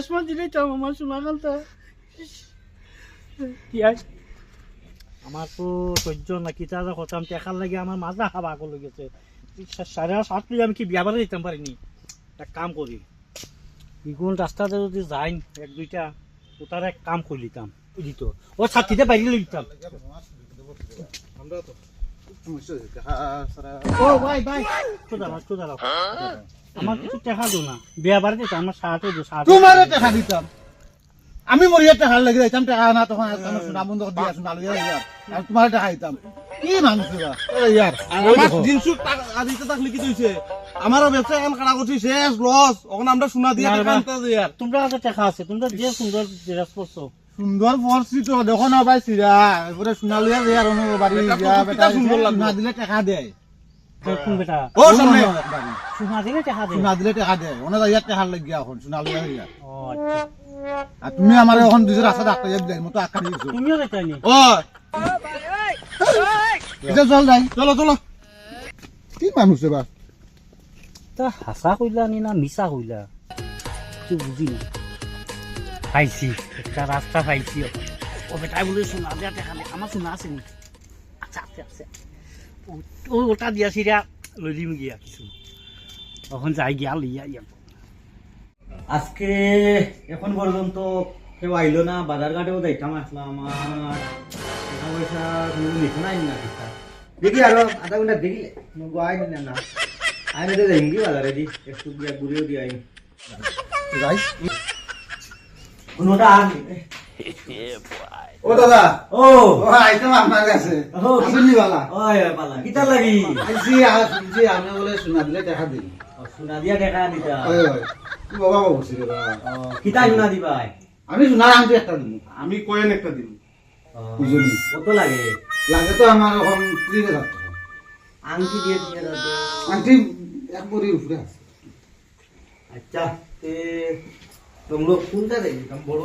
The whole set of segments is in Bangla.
শেষমা দিলেই তো আমার শোনা কি আই আমার তো সহ্য না কি তাজা করতাম টেকার লাগে আমার মাজা খাবা আগল গেছে। সাড়ে সাত লিয়ে আমি কি বিয়া বাড়ি দিতাম পারিনি? একটা কাম করি। ইগুন রাস্তাতে যদি যাই এক দুইটা ওটার এক কাম করে দিতাম দিত। ও ছাত্রীতে বাইরে দিতাম ও ভাই ভাই। তো দাঁড়াও তো দাঁড়াও আমার কিছু টেকা দো না। বিয়া বাড়ি দিতাম আমার সাহায্য দো সাহায্য তোমারে টাকা দিতাম। আমি মরিয়া টাকা লাগি যাইতাম টাকা না তখন আমার সোনা বন্ধ করে দিয়া সোনা লইয়া ইয়ার। আর তোমার টাকা দিতাম। কি মানুষ এরা? ইয়ার আমার জিনিসও টাকা দিতে থাকলে কি হইছে আমারও ব্যবসা এখন কাটা করছি শেষ লস। ওখানে আমরা সোনা দিয়ে না, টাকা না। আনতে যাই আর তোমরা কাছে টাকা আছে তোমরা যে সুন্দর ড্রেস করছ সুন্দর পড়ছি তো দেখো না ভাই সিরা সোনা লইয়া বাড়ি সুন্দর। সোনা দিলে টাকা দেয়। কোন বেটা ও সামনে সোনা দিলে টাকা দে। সোনা দিলে টাকা টাকা লাগিয়া এখন সোনা লইয়া হইয়া ও আচ্ছা। আর তুমি আমার এখন দুজন রাস্তা ডাক্তার যাই মতো আঁকা দিয়েছ তুমিও ও এটা চল যাই চলো চলো। কি মানুষ এবার তা হাসা কইলা নি না মিছা কইলা? তুই বুঝি না পাইছি একটা রাস্তা পাইছি। ও বেটাই বলে সোনা দিয়া দেখা নেই আমার সোনা আছে নি? আচ্ছা আছে আছে। ও- ও ওটা দিয়া সিরা লই দিম গিয়া কিছু। তখন যাই গিয়া লইয়া ইয়া আজকে এখন পর্যন্ত কেউ আইলো না বাজার ঘাটেও যাইতাম আসলাম আর টাকা পয়সা কোনো নিচে নাই না দেখি আরও আধা ঘণ্টা দেখিলে কোনো আই না না। আই না যাই কি বাজারে দি একটু দিয়া ঘুরেও দি আই যাই। কোনোটা আর ও দাদা। ও। ও আইতাম আপনার কাছে। ও আসেননি বালা। ওই পালা কিতা লাগি? আইসি আর আমি বলে সোনা দিলে টাকা দিই ও, দিয়া দেখা দিতা ওই বাবা বাবা। ও, কিতা সোনা দিবাই আমি সোনার আংটি একটা দিই আমি কয়েন একটা দিন বুঝলি? কত লাগে? লাগে তো আমার এখন ত্রিশ হাজার আংটি দিয়ে দিয়ে তো। আংটি এক বড়ির উপরে আছে। আচ্ছা তে তোমরা কোনটা দেখি বড়।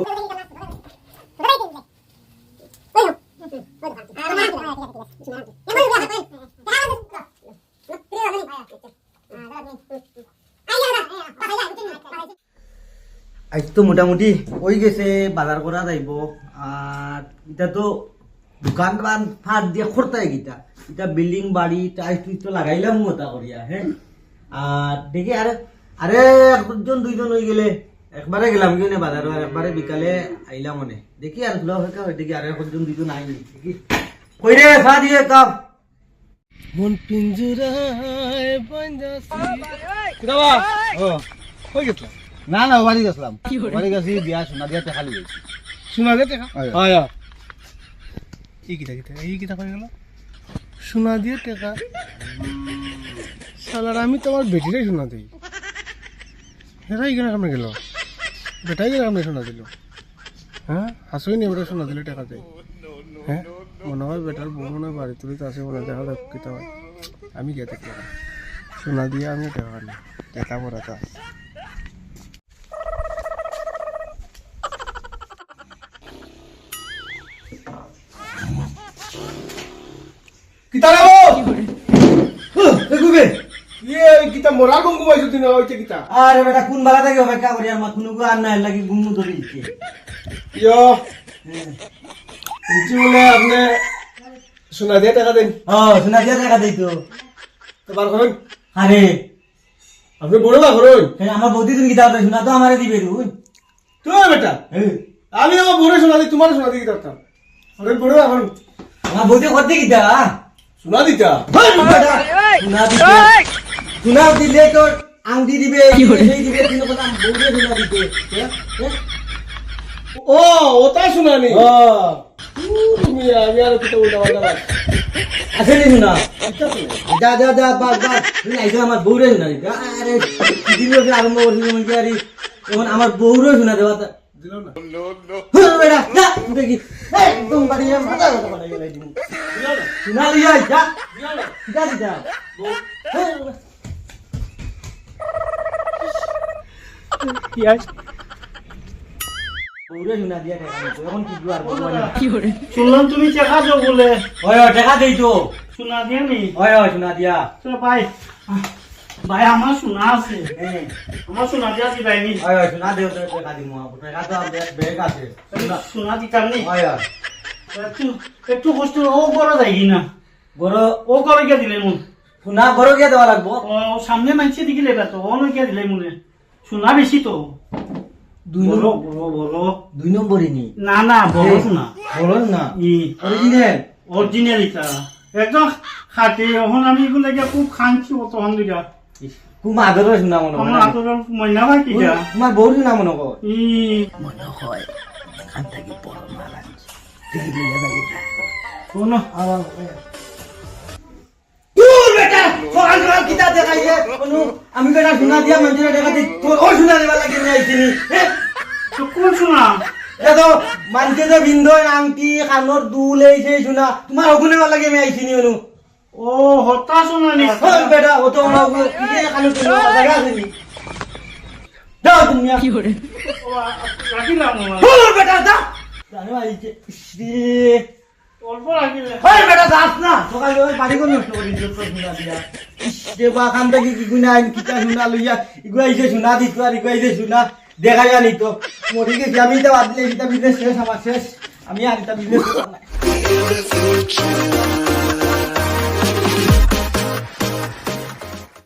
আজ তো মোটামুটি হয়ে গেছে বাজার করা যাইব। আর এটা তো দোকান বান ফাট দিয়ে খরতাই গিতা এটা বিল্ডিং বাড়ি টাইস টুইস তো লাগাইলাম মতা করিয়া হ্যাঁ আর দেখি আরে আরে একজন, দুইজন হয়ে গেলে একবারে গেলাম কি না বাজার একবারে বিকালে আইলাম মনে। দেখি আরগুলা হয়ে, দেখি আরে একজন, দুইজন আইনি দেখি। কই রে ফা দিয়ে কাপ মন পিঞ্জুরায় কই গেছলা? না না বাড়ি গেছিলাম। বাড়ি? গেছি বিয়া সোনা দিয়া লিয়ে গেছি সোনা দিয়ে টাকা হয়। এই কিটা কিটা এই কিটা কই গেল? সোনা দিয়ে টাকা শালার আমি তোমার বেটিরাই সোনা দিই। হেরাই কেন কামে গেল। বেটাই কেন কামে সোনা দিল। হ্যাঁ হাসুই নি বেটা সোনা দিলে টাকা দেয় হ্যাঁ? মনে হয় বেটার বউ মনে হয় বাড়ি তুলিতে আসে মনে দেখা যাক কিতা হয়। আমি গিয়ে দেখলাম সোনা দিয়ে আমিও টাকা আনি টাকা পড়াতে কিতা আরে বেটা কোন বালা থেকে অপেক্ষা করি? আর মাথুনু আর নাই লাগি গুমু ধরে ইয়ো। শুনছি বলে আপনি সোনা দিয়ে টাকা দেন। ও শোনা দিয়া দেখা দেই তো। তো বার করেন। আরে। আপনি বড় বা করেন। আমার বৌদি তুমি কিতা হবে শোনা তো আমারে দিবে রুই। তুমি বেটা? আমি আমার বড় সোনা দিই তোমার সোনা দিই দিতাম আপনি বড় বা করেন। আমার বৌদি কিতা সোনা দিতা? শোনা দিতে। শোনা দিলে তোর আংটি দিবে এই দিবে তিন কথা বৌদি শোনা দিতে হ্যাঁ? হ্যাঁ? ও ওটা সোনা নি যা যা যা বাস বাস আইসা আমার বউরে শোনা দিতে আরে দিন আরম্ভ করছিল মানে আরে এখন আমার বউরে শোনা দেওয়া দিল না বেটা যা দেখি একদম বাড়ি মাথা কথা বানাই গেলাই শোনা লিয়া যা যা যা কি আই বউরে শোনা দিয়া টাকা দিতো এখন কি আর বলব শুনলাম তুমি টাকা দাও বলে। ওই ওই টাকা দেই তো। শোনা দিয়ে নি? ওই ওই শোনা দিয়া। তো ভাই ভাই আমার শোনা আছে। হ্যাঁ। আমার শোনা দিয়া দিবাইনি শোনা দেও তো টাকা দিমু টাকা তো ব্যাগ ব্যাগ আছে। শোনা দিতাম নি? একটু একটু কষ্ট ও বড় যাই না? বড় ও করে গিয়ে দিলে মন শোনা বড় গিয়ে দেওয়া লাগবো। ও সামনে মানছে দিকে লেবা তো ও নয় গিয়ে দিলে মনে শোনা বেশি তো। দুই বড় নম্বর বড় বড় দুই নম্বরই নি না না বড় না। ই অরিজিনাল অরিজিনাল এটা। একদম খাটে। এখন আমি এগুলো গিয়ে খুব খানছি তখন দিকা খুব আদরের শোনা মনে হয়। আতর ময়না ভাই কি যা? তোমার বউ শোনা মনে কর ই। মনে হয় এখান থেকে বড় মাল আনছে। দেখি লইয়া যাই কোনো তোর বেটা সকাল সকাল কিতা দেখাইছে কোনো আমি বেটা শোনা দিয়া মঞ্জুরে দেখাতে তোর ও শোনা লাগে নিয়ে আইছিনি হ্যাঁ? কোন মানছে যে আংটি দুল এই সেই ভালো লাগে আমি আইছিনি অনু ও হতা শোনা নি। হল বেটা ও তো আমার কি কানো তুমি জায়গা আছে নি? দাও তুমি ও, রাখিলাম হল বেটা দা। জানো আইছে শ্রী অল্প রাখিলে হল বেটা দাস না। সকাল ওই বাড়ি কোন নষ্ট করি দিয়া। থেকে কি গুনা আইন কিতা শোনা লইয়া ইগু আইছে শোনা দিত আর ইগু আইছে শোনা দেখা জানি তো। মরি গেছি আমি তো বাদ দিলে বিজনেস শেষ, আমার শেষ। আমি আর এটা বিজনেস